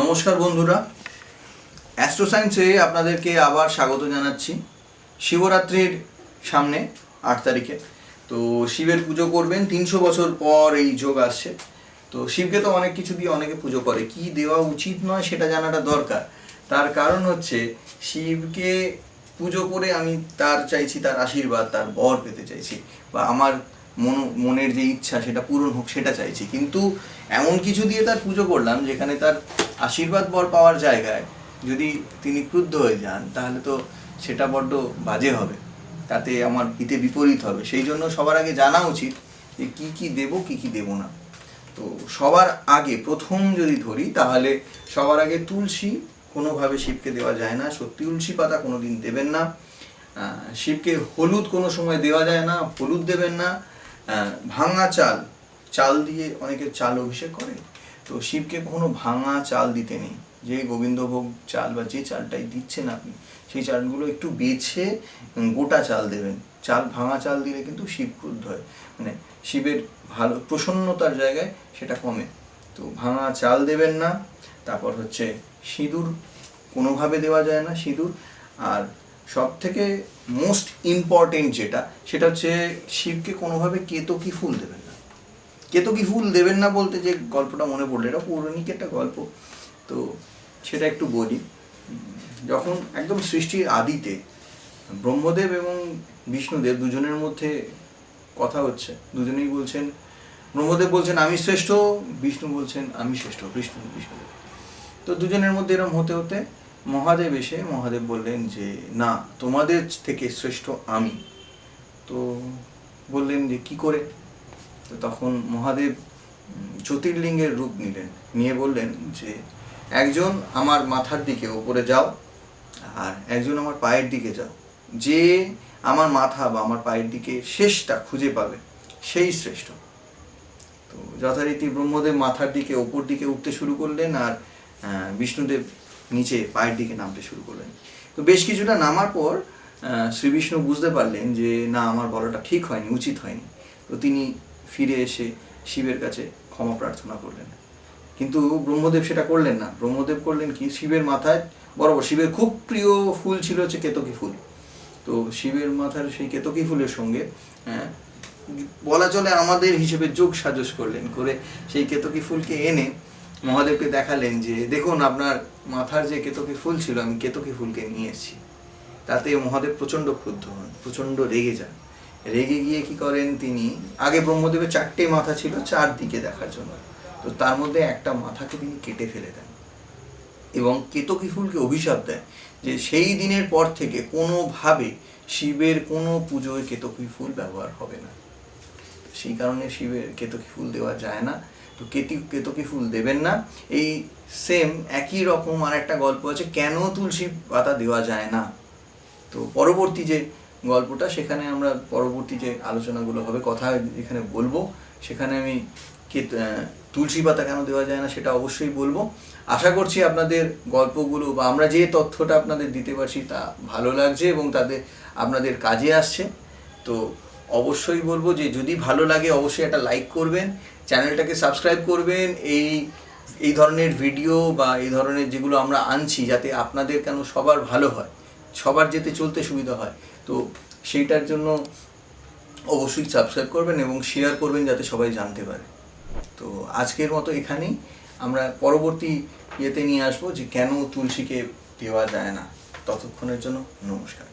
নমস্কার বন্ধুরা। অ্যাস্ট্রো সায়েন্সে আপনাদেরকে আবার স্বাগত জানাচ্ছি। শিবরাত্রির সামনে আট তারিখে। তো শিবের পুজো করবেন, তিনশো বছর পর এই যোগ আসছে। তো শিবকে তো অনেক কিছু দিয়ে অনেকে পুজো করে। কি দেওয়া উচিত নয় সেটা জানাটা দরকার। তার কারণ হচ্ছে, শিবকে পুজো করে আমি তার চাইছি, তার আশীর্বাদ, তার বর পেতে চাইছি। বা আমার মন, মনের যে ইচ্ছা সেটা পূরণ হোক, সেটা চাইছি। কিন্তু এমন কিছু দিয়ে তার পুজো করলাম, যেখানে তার আশীর্বাদ বর পাওয়ার জায়গায় যদি তিনি ক্রুদ্ধ হয়ে যান, তাহলে তো সেটা বড্ড বাজে হবে। তাতে আমার হিতে বিপরীত হবে। সেই জন্য সবার আগে জানা উচিত যে কি কি দেব, কি কি দেব না। তো সবার আগে, প্রথম যদি ধরি, তাহলে সবার আগে তুলসী, কোনোভাবে শিবকে দেওয়া যায় না। সত্যি তুলসী পাতা কোনোদিন দেবেন না। শিবকে হলুদ কোনো সময় দেওয়া যায় না, হলুদ দেবেন না। ভাঙা চাল চাল দিয়ে অনেকে চাল অভিষেক করে। তো শিবকে কখনো ভাঙা চাল দিতে নেই। যে গোবিন্দভোগ চাল বা যে চালটাই দিচ্ছেন আপনি, সেই চালগুলো একটু বেছে গোটা চাল দেবেন। চাল ভাঙা চাল দিলে কিন্তু শিব ক্রুদ্ধ হয়। মানে শিবের ভালো প্রসন্নতার জায়গায় সেটা কমে। তো ভাঙা চাল দেবেন না, তারপর হচ্ছে সিঁদুর কোনোভাবে দেওয়া যায় না, সিঁদুর। আর সব থেকে মোস্ট ইম্পর্টেন্ট যেটা, সেটা হচ্ছে শিবকে কোনোভাবে কেতকী ফুল দেবেন না। কেতকী ফুল দেবেন না বলতে যে গল্পটা মনে পড়ল, এটা পৌরাণিক একটা গল্প। তো সেটা একটু বলি। যখন একদম সৃষ্টির আদিতে ব্রহ্মদেব এবং বিষ্ণুদেব দুজনের মধ্যে কথা হচ্ছে, দুজনেই বলছেন, ব্রহ্মদেব বলছেন, আমি শ্রেষ্ঠ। বিষ্ণু বলছেন, আমি শ্রেষ্ঠ। বিষ্ণু বিষ্ণুদেব। তো দুজনের মধ্যে এরকম হতে হতে মহাদেব এসে মহাদেব বললেন যে, না, তোমাদের থেকে শ্রেষ্ঠ আমি। তো বললেন যে, কি করে? তো তখন মহাদেব জ্যোতির্লিঙ্গের রূপ নিলেন। নিয়ে বললেন যে, একজন আমার মাথার দিকে ওপরে যাও আর একজন আমার পায়ের দিকে যাও। যে আমার মাথা বা আমার পায়ের দিকে শেষটা খুঁজে পাবে, সেই শ্রেষ্ঠ। তো যথারীতি ব্রহ্মদেব মাথার দিকে, ওপর দিকে উঠতে শুরু করলেন আর বিষ্ণুদেব নিচে পায়ের দিকে নামতে শুরু করলেন। তো বেশ কিছুটা নামার পর শ্রীবিষ্ণু বুঝতে পারলেন যে না আমার বলাটা ঠিক হয়নি উচিত হয়নি। তো তিনি ফিরে এসে শিবের কাছে ক্ষমা প্রার্থনা করলেন। কিন্তু ব্রহ্মদেব সেটা করলেন না। ব্রহ্মদেব করলেন কি? শিবের মাথায় বরাবর শিবের খুব প্রিয় ফুল ছিল হচ্ছে কেতকী ফুল। তো শিবের মাথার সেই কেতকী ফুলের সঙ্গে আহ, বলা চলে আমাদের হিসেবে যোগ সাজস করলেন করে সেই কেতকী ফুলকে এনে মহাদেবকে দেখালেন যে, দেখুন, আপনার মাথার যে কেতকী ফুল ছিল, আমি কেতকী ফুলকে নিয়ে এসেছি। তাতে মহাদেব প্রচণ্ড ক্রুদ্ধ হন, প্রচণ্ড রেগে যান। রেগে গিয়ে কি করেন তিনি, আগে ব্রহ্মদেবের চারটে মাথা ছিল চারদিকে দেখার জন্য। তো তার মধ্যে একটা মাথাকে তিনি কেটে ফেলে দেন এবং কেতকী ফুলকে অভিশাপ দেয় যে, সেই দিনের পর থেকে কোনোভাবে শিবের কোনো পুজোয় কেতকী ফুল ব্যবহার হবে না। সেই কারণে শিবের কেতকী ফুল দেওয়া যায় না। তো কেতি, কেতকী ফুল দেবেন না। এই সেম একই রকম আর একটা গল্প আছে, কেন তুলসী পাতা দেওয়া যায় না? তো পরবর্তী যে গল্পটা, সেখানে আমরা পরবর্তী যে আলোচনাগুলো হবে, কথা এখানে বলব। সেখানে আমি কে তুলসী পাতা কেন দেওয়া যায় না, সেটা অবশ্যই বলব। আশা করছি আপনাদের গল্পগুলো বা আমরা যে তথ্যটা আপনাদের দিতে পারছি, তা ভালো লাগছে এবং তাদের আপনাদের কাজে আসছে। তো অবশ্যই বলব যে, যদি ভালো লাগে, অবশ্যই একটা লাইক করবেন চ্যানেলটাকে সাবস্ক্রাইব করবেন। এই এই ধরনের ভিডিও বা এই ধরনের যেগুলো আমরা আনছি যাতে আপনাদের কেন সবার ভালো হয়, সবার যেতে চলতে সুবিধা হয়, তো সেইটার জন্য অবশ্যই সাবস্ক্রাইব করবেন এবং শেয়ার করবেন যাতে সবাই জানতে পারে। তো আজকের মতো এখানেই। আমরা পরবর্তী ইয়েতে নিয়ে আসব যে কেন তুলসীকে দেওয়া যায় না। ততক্ষণের জন্য নমস্কার।